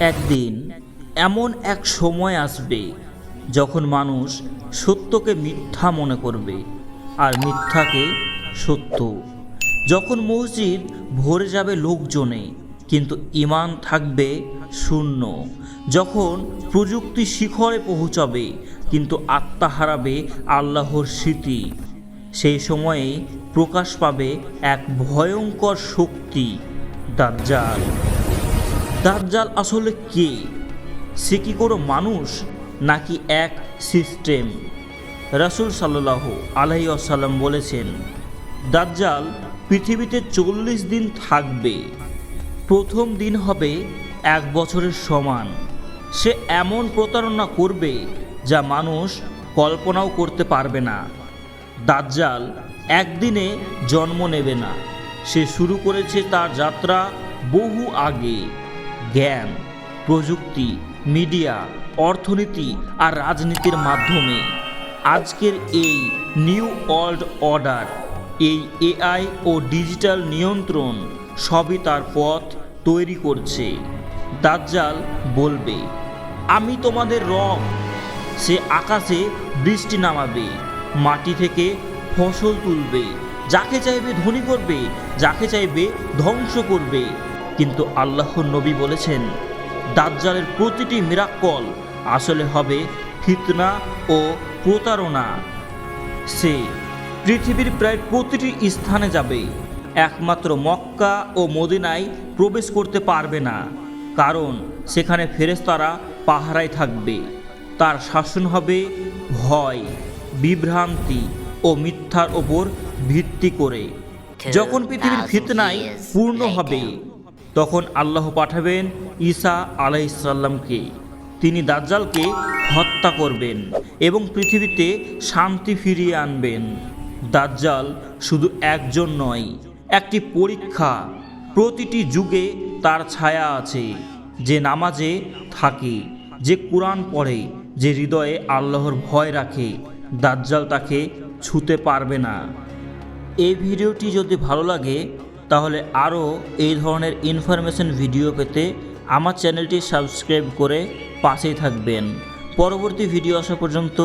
একদিন এমন এক সময় আসবে যখন মানুষ সত্যকে মিথ্যা মনে করবে আর মিথ্যাকে সত্য। যখন মসজিদ ভরে যাবে লোকজনে, কিন্তু ইমান থাকবে শূন্য। যখন প্রযুক্তি শিখরে পৌঁছাবে, কিন্তু আত্মা হারাবে আল্লাহর স্মৃতি। সেই সময়ে প্রকাশ পাবে এক ভয়ঙ্কর শক্তি, দাজ্জাল। দাজ্জাল আসলে কে? সে কি কোনো মানুষ নাকি এক সিস্টেম? রাসুল সাল্লাহ আলহি আসাল্লাম বলেছেন, দাজ্জাল পৃথিবীতে চল্লিশ দিন থাকবে। প্রথম দিন হবে এক বছরের সমান। সে এমন প্রতারণা করবে যা মানুষ কল্পনাও করতে পারবে না। দাজ্জাল একদিনে জন্ম নেবে না। সে শুরু করেছে তার যাত্রা বহু আগে। জ্ঞান, প্রযুক্তি, মিডিয়া, অর্থনীতি আর রাজনীতির মাধ্যমে আজকের এই নিউ ওয়ার্ল্ড অর্ডার, এই এআই ও ডিজিটাল নিয়ন্ত্রণ সবই তার পথ তৈরি করছে। দাজ্জাল বলবে, আমি তোমাদের রব সে আকাশে বৃষ্টি নামাবে, মাটি থেকে ফসল তুলবে, যাকে চাইবে ধনী করবে, যাকে চাইবে ধ্বংস করবে। কিন্তু আল্লাহর নবী বলেছেন দাজ্জালের প্রতিটি মিরাক্কল আসলে হবে ফিতনা ও প্রতারণা। সে পৃথিবীর প্রায় প্রতিটি স্থানে যাবে একমাত্র মক্কা ও মদিনায় প্রবেশ করতে পারবে না কারণ সেখানে ফেরেশতারা পাহারায় থাকবে। তার শাসন হবে ভয় বিভ্রান্তি ও মিথ্যার ওপর ভিত্তি করে। যখন পৃথিবীর ফিতনায় পূর্ণ হবে তখন আল্লাহ পাঠাবেন ঈসা আলাইসাল্লামকে তিনি দাজ্জালকে হত্যা করবেন এবং পৃথিবীতে শান্তি ফিরিয়ে আনবেন। দাজ্জাল শুধু একজন নয়, একটি পরীক্ষা। প্রতিটি যুগে তার ছায়া আছে, যে নামাজে থাকে, যে কোরআন পড়ে, যে হৃদয়ে আল্লাহর ভয় রাখে। দাজ্জাল তাকে ছুতে পারবে না। এই ভিডিওটি যদি ভালো লাগে তাহলে আরও এই ধরনের ইনফরমেশন ভিডিও পেতে আমার চ্যানেলটি সাবস্ক্রাইব করে পাশেই থাকবেন। পরবর্তী ভিডিও আসা পর্যন্ত